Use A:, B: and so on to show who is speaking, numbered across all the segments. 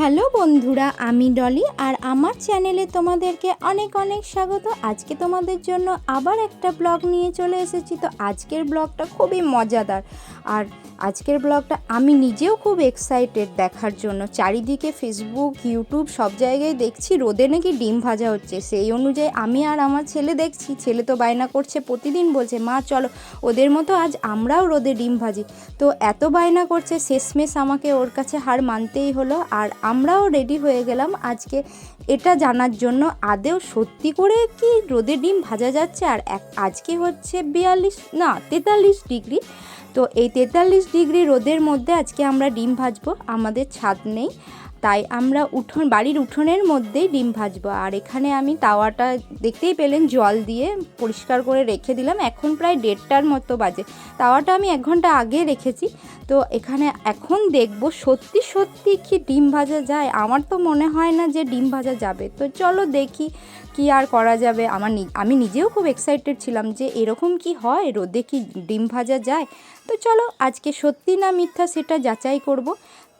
A: Hello বন্ধুরা, আমি ডলি আর আমার চ্যানেলে তোমাদেরকে অনেক অনেক স্বাগত। আজকে তোমাদের জন্য আবার একটা ব্লগ নিয়ে চলে এসেছি। তো আজকের ব্লগটা খুবই মজাদার। আর আজকের ব্লগটা আমি নিজেও খুব এক্সাইটেড দেখার জন্য। চারিদিকে ফেসবুক ইউটিউব সব জায়গায় দেখছি, রোদে নাকি ডিম ভাজা হচ্ছে। সেই অনুযায়ী আমি আর আমার ছেলে দেখছি। ছেলে তো বায়না করছে প্রতিদিন, বলছে, মা, চলো, ওদের মতো আজ আমরাও রোদে ডিম ভাজি। তো এত বায়না করছে, শেষমেশ আমাকে ওর কাছে হার মানতেই হলো। আর আমরাও রেডি হয়ে গেলাম আজকে এটা জানার জন্য। আদেও সত্যি করে কি রোদে ডিম ভাজা যাচ্ছে আর এক- আজকে হচ্ছে বিয়াল্লিশ, না, তেতাল্লিশ ডিগ্রি। তো এই তেতাল্লিশ ডিগ্রি রোদের মধ্যে আজকে আমরা ডিম ভাজবো, আমাদের ছাদ নেই। তাই আমরা উঠোন, বাড়ির উঠোনের মধ্যেই ডিম ভাজবো। আর এখানে আমি তাওয়াটা দেখতেই পেলেন, জল দিয়ে পরিষ্কার করে রেখে দিলাম। এখন প্রায় দেড়টার মতো বাজে। তাওয়াটা আমি এক ঘণ্টা আগে রেখেছি। তো এখানে এখন দেখব সত্যি সত্যি কি ডিম ভাজা যায়? আমার তো মনে হয় না যে ডিম ভাজা যাবে। তো চলো দেখি কি আর করা যাবে। আমার আমি নিজেও খুব এক্সাইটেড ছিলাম যে এরকম কি হয়? রোদে কি ডিম ভাজা যায়? তো চলো আজকে সত্যি না মিথ্যা সেটা যাচাই করব।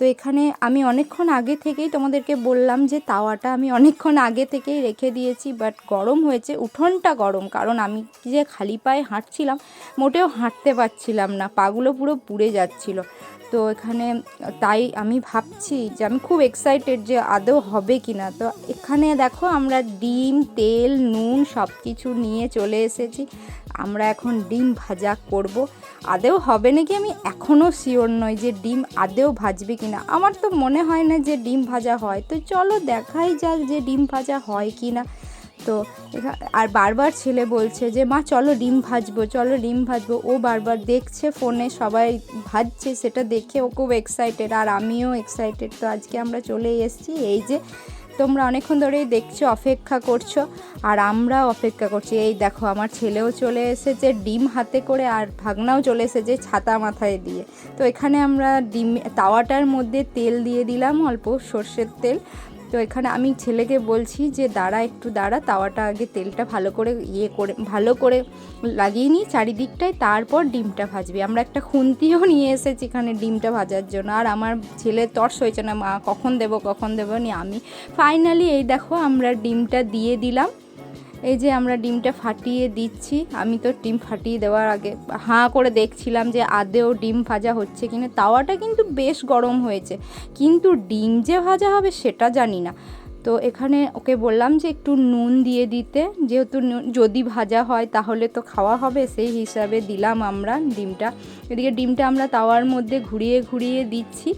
A: তো এখানে আমি অনেকক্ষণ আগে থেকেই তোমাদেরকে বললাম যে তাওয়াটা আমি অনেকক্ষণ আগে থেকেই রেখে দিয়েছি বাট গরম হয়েছে, উঠোনটা গরম, কারণ আমি যে খালি পায়ে হাঁটছিলাম, মোটেও হাঁটতে পারছিলাম না, পাগুলো পুরো পুড়ে যাচ্ছিল। তো এখানে তাই আমি ভাবছি যে আমি খুব এক্সাইটেড যে আদৌ হবে কি না তো এখানে দেখো আমরা ডিম, তেল, নুন সব কিছু নিয়ে চলে এসেছি। আমরা এখন ডিম ভাজা করব। আদেও হবে নাকি আমি এখনও শিওর নই যে ডিম আদেও ভাজবে কি না। আমার তো মনে হয় না যে ডিম ভাজা হয়। তো চলো দেখাই যাক যে ডিম ভাজা হয় কি না তো আর বারবার ছেলে বলছে যে, মা, চলো ডিম ভাজবো, চলো ডিম ভাজবো। ও বারবার দেখছে ফোনে, সবাই ভাজছে সেটা দেখে ও খুব এক্সাইটেড আর আমিও এক্সাইটেড তো আজকে আমরা চলে এসেছি এই যে তোমরা অনেকক্ষণ ধরেই দেখছ, অপেক্ষা করছ, আর আমরাও অপেক্ষা করছি। এই দেখো, আমার ছেলেও চলে এসেছে ডিম হাতে করে, আর ভাগনাও চলে এসেছে ছাতা মাথায় দিয়ে। তো এখানে আমরা ডিম, তাওয়াটার মধ্যে তেল দিয়ে দিলাম, অল্প সর্ষের তেল। তো এখানে আমি ছেলেকে বলছি যে, দাঁড়া, একটু দাঁড়া, তাওয়াটা আগে তেলটা ভালো করে ইয়ে করে, ভালো করে লাগিয়ে নিই চারিদিকটায় তারপর ডিমটা ভাজবি। আমরা একটা খুন্তিও নিয়ে এসেছি এখানে ডিমটা ভাজার জন্য। আর আমার ছেলে তর্স হয়েছে না, মা, কখন দেবো কখন দেবো? নি আমি। ফাইনালি এই দেখো, আমরা ডিমটা দিয়ে দিলাম। এই যে আমরা ডিমটা ফাটিয়ে দিচ্ছি, আমি তো ডিম ফাটিয়ে দেওয়ার আগে হাঁ করে দেখছিলাম যে আদেও ডিম ভাজা হচ্ছে কিনা, তাওয়াটা কিন্তু বেশ গরম হয়েছে। কিন্তু ডিম যে ভাজা হবে সেটা জানি না। তো এখানে ওকে বললাম যে একটু নুন দিয়ে দিতে, যেহেতু যদি ভাজা হয় তাহলে তো খাওয়া হবে, সেই হিসাবে দিলাম আমরা ডিমটা। এদিকে ডিমটা আমরা তাওয়ার মধ্যে ঘুরিয়ে ঘুরিয়ে দিচ্ছি।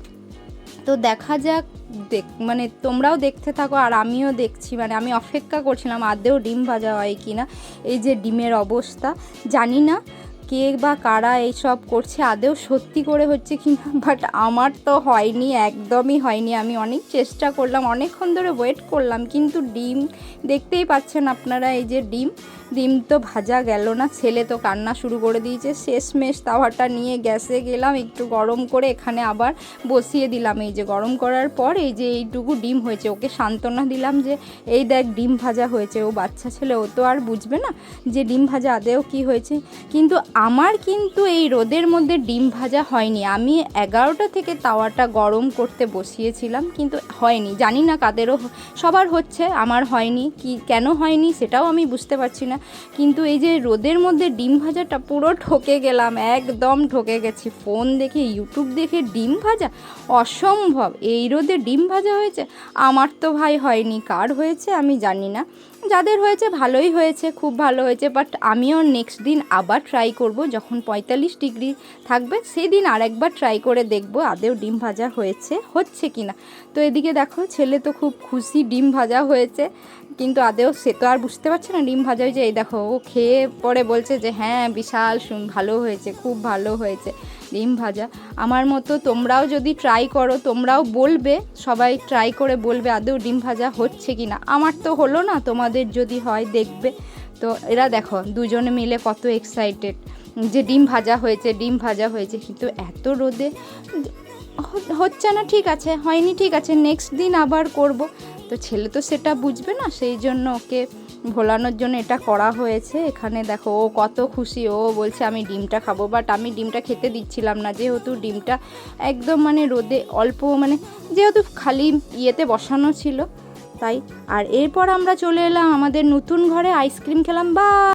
A: তো দেখা যাক, দেখ মানে তোমরাও দেখতে থাকো আর আমিও দেখছি মানে আমি অপেক্ষা করছিলাম আদেও ডিম ভাজা হয় কি না। এই যে ডিমের অবস্থা, জানি না কে বা কারা এইসব করছে, আদেও সত্যি করে হচ্ছে কি না বাট আমার তো হয়নি, একদমই হয়নি। আমি অনেক চেষ্টা করলাম, অনেকক্ষণ ধরে ওয়েট করলাম, কিন্তু ডিম দেখতেই পাচ্ছেন আপনারা এই যে ডিম। ডিম তো ভাজা গেল না, ছেলে তো কান্না শুরু করে দিয়েছে। শেষমেশ তাওয়াটা নিয়ে গ্যাসে গেলাম, একটু গরম করে এখানে আবার বসিয়ে দিলাম। এই যে গরম করার পর এই যে এইটুকু ডিম হয়েছে, ওকে সান্ত্বনা দিলাম যে, এই দেখ ডিম ভাজা হয়েছে, ও বাচ্চা ছেলে, ও তো আর বুঝবে না যে ডিম ভাজা আদেও কি হয়েছে। কিন্তু আমার কিন্তু এই রোদের মধ্যে ডিম ভাজা হয়নি। আমি এগারোটা থেকে তাওয়াটা গরম করতে বসিয়েছিলাম, কিন্তু হয়নি। জানি না কাদেরও সবার হচ্ছে, আমার হয়নি। কি, কেন হয়নি সেটাও আমি বুঝতে পারছি না। কিন্তু এই যে রোদের মধ্যে ডিম ভাজাটা পুরো ঠকে গেলাম, একদম ঠকে গেছি। ফোন দেখে ইউটিউব দেখে ডিম ভাজা? অসম্ভব! এই রোদে ডিম ভাজা হয়েছে? আমার তো ভাই হয়নি, কার হয়েছে আমি জানি না। যাদের হয়েছে ভালোই হয়েছে, খুব ভালো হয়েছে বাট আমিও নেক্সট দিন আবার ট্রাই করব, যখন পঁয়তাল্লিশ ডিগ্রি থাকবে সেই দিন আরেকবার ট্রাই করে দেখব আদেও ডিম ভাজা হয়েছে, হচ্ছে কি না তো এদিকে দেখো, ছেলে তো খুব খুশি ডিম ভাজা হয়েছে। কিন্তু আদেও সে তো আর বুঝতে পারছে না ডিম ভাজা হয়েছে এই দেখো, ও খেয়ে পরে বলছে যে হ্যাঁ বিশাল সুন- ভালো হয়েছে, খুব ভালো হয়েছে ডিম ভাজা। আমার মতো তোমরাও যদি ট্রাই করো, তোমরাও বলবে, সবাই ট্রাই করে বলবে আদৌ ডিম ভাজা হচ্ছে কি না আমার তো হলো না, তোমাদের যদি হয় দেখবে। তো এরা দেখো, দুজনে মিলে কত এক্সাইটেড যে, ডিম ভাজা হয়েছে, ডিম ভাজা হয়েছে। কিন্তু এত রোদে হচ্ছে না, ঠিক আছে, হয়নি, ঠিক আছে নেক্সট দিন আবার করব। তো ছেলে তো সেটা বুঝবে না, সেই জন্য ওকে ভোলানোর জন্য এটা করা হয়েছে। এখানে দেখো, ও কত খুশি, ও বলছে আমি ডিমটা খাব বাট আমি ডিমটা খেতে দিচ্ছিলাম না। যেহেতু ডিমটা একদম মানে রোদে অল্প মানে যেহেতু খালি ইয়েতে বসানো ছিল, তাই। আর এরপর আমরা চলে এলাম আমাদের নতুন ঘরে আইসক্রিম খেলাম, বা